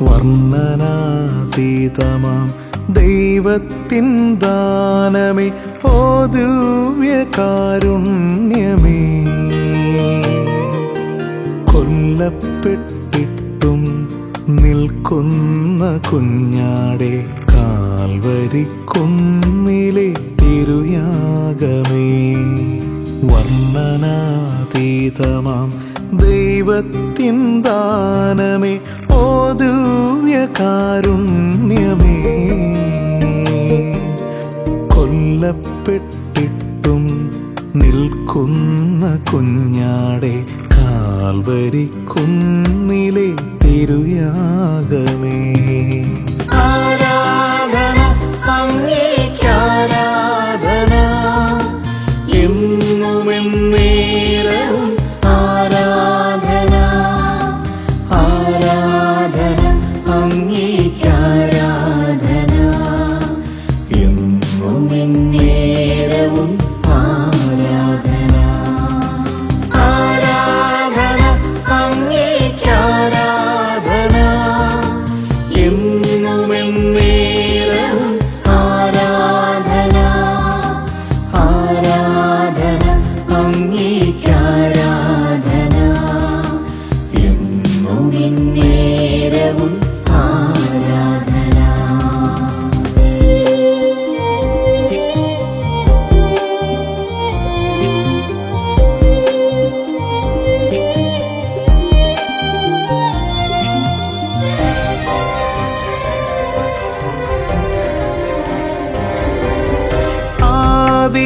ആരാധനാതീതമാം ദൈവത്തിൻ ദാനമേ ഓ ദിവ്യകാരുണ്യമേ. കൊല്ലപ്പെട്ടിട്ടും നിൽക്കുന്ന കുഞ്ഞാടെ കാൽവരിക്കുന്നിലെ തിരുയാഗമേ. വർണനാതീതമാം. ദൈവത്തിൻ ദാനമേ ദിവ്യകാരുണ്യമേ കൊല്ലപ്പെട്ടിട്ടും നിൽക്കുന്ന കുഞ്ഞാടെ കാൽവരിക്കുന്നിലെ തിരുയാഗമേ.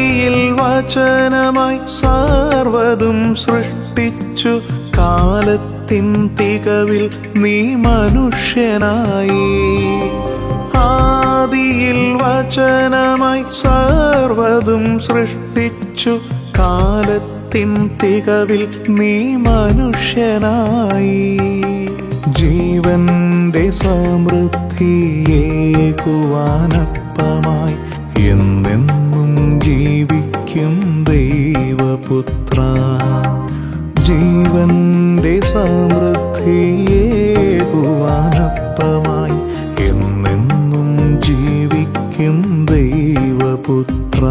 ആദിയിൽ വചനമായി സർവതും സൃഷ്ടിച്ചു. കാലത്തിൻ തികവിൽ നീ മനുഷ്യനായി. ആദിയിൽ വചനമായി സർവതും സൃഷ്ടിച്ചു. കാലത്തിൻ തികവിൽ നീ മനുഷ്യനായി. ജീവന്റെ സമൃദ്ധിയേകുവാനപ്പമായി എന്നെന്നും ജീവിക്കും ദൈവപുത്ര. ജീവന്റെ സമൃദ്ധിയേകുവാനപ്പമായി എന്നെന്നും ജീവിക്കും ദൈവപുത്ര.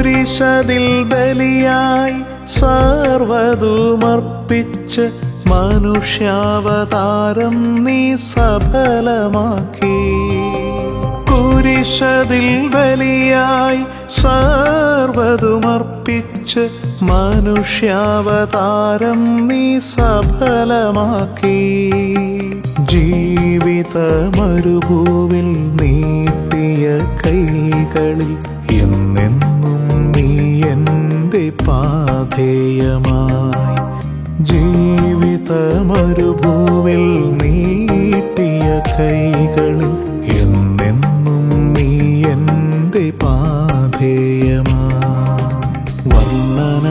കുരിശതിൽ ബലിയായി സർവതുമർപ്പിച്ച് മനുഷ്യാവതാരം നീ സഫലമാക്കി. കുരിശതിൽ ബലിയായി സർവതുമർപ്പിച്ച് മനുഷ്യാവതാരം നീ സഫലമാക്കി. ജീവിത മരുഭൂവിൽ നീട്ടിയ കൈകളിൽ എന്റെ പാധേയമായി ജീവിത മരുഭൂവിൽ നീട്ടിയ കൈകളിൽ എന്നെന്നും നീ എന്റെ പാധേയമായി വർണനാതീതമാം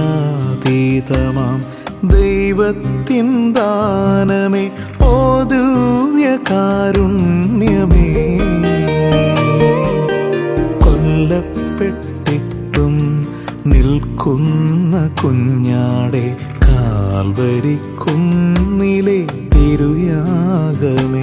ദൈവത്തിൻ ദാനമേ കുഞ്ഞാടെ കാൽവരിക്കുന്നിലെ തിരുയാഗമേ.